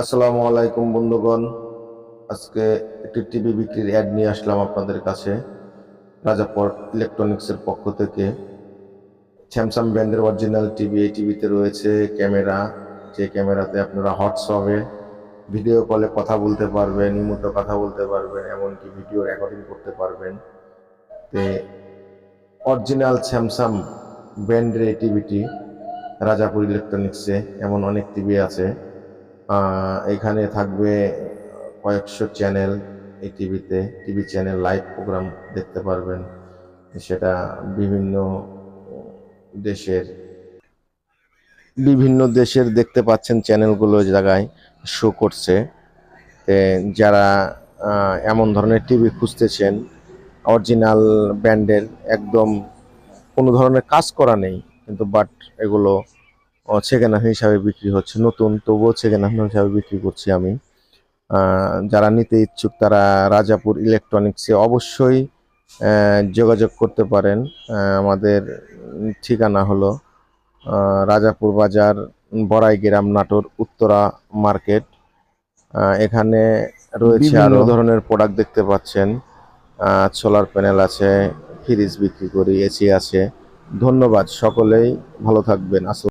আসসালামু আলাইকুম বন্ধুগণ। আজকে একটি টিভি বিক্রির অ্যাড নিয়ে আসলাম আপনাদের কাছে। রাজাপর ইলেকট্রনিক্সের পক্ষ থেকে। স্যামসাং ব্র্যান্ডের অরিজিনাল টিভি, এই টিভিতে রয়েছে ক্যামেরা। যে ক্যামেরাতে আপনারা হোয়াটসঅ্যাপে ভিডিও কলে কথা বলতে পারবেন ইমোতে কথা বলতে পারবেন, এমনকি ভিডিও রেকর্ডিং করতে পারবেন। তে অরিজিনাল স্যামসাং ব্র্যান্ডের এই টিভিটি রাজাপুর ইলেকট্রনিক্সে এমন অনেক টিভি আছে। এখানে থাকবে কয়েকশো চ্যানেল এই টিভিতে। টিভি চ্যানেল লাইভ প্রোগ্রাম দেখতে পারবেন। সেটা বিভিন্ন দেশের বিভিন্ন দেশের দেখতে পাচ্ছেন চ্যানেলগুলো জায়গায় শো করছে। যারা এমন ধরনের টিভি খুঁজতেছেন অরিজিনাল ব্র্যান্ডের একদম কোনো ধরনের কাজ করা নেই, কিন্তু বাট এগুলো সেকেন্ড হ্যান্ড হিসাবে বিক্রি হচ্ছে নতুন তবুও সেকেন্ড হ্যান্ড হিসাবে বিক্রি করছি আমি। যারা নিতে ইচ্ছুক তারা রাজাপুর ইলেকট্রনিক্সে অবশ্যই যোগাযোগ করতে পারেন। আমাদের ঠিকানা হলো রাজাপুর বাজার বড়াইগ্রাম নাটোর উত্তরা মার্কেট। এখানে রয়েছে আরও ধরনের প্রোডাক্ট দেখতে পাচ্ছেন। সোলার প্যানেল আছে ফ্রিজ বিক্রি করি এসি আছে। ধন্যবাদ সকলেই ভালো থাকবেন। আসসালাম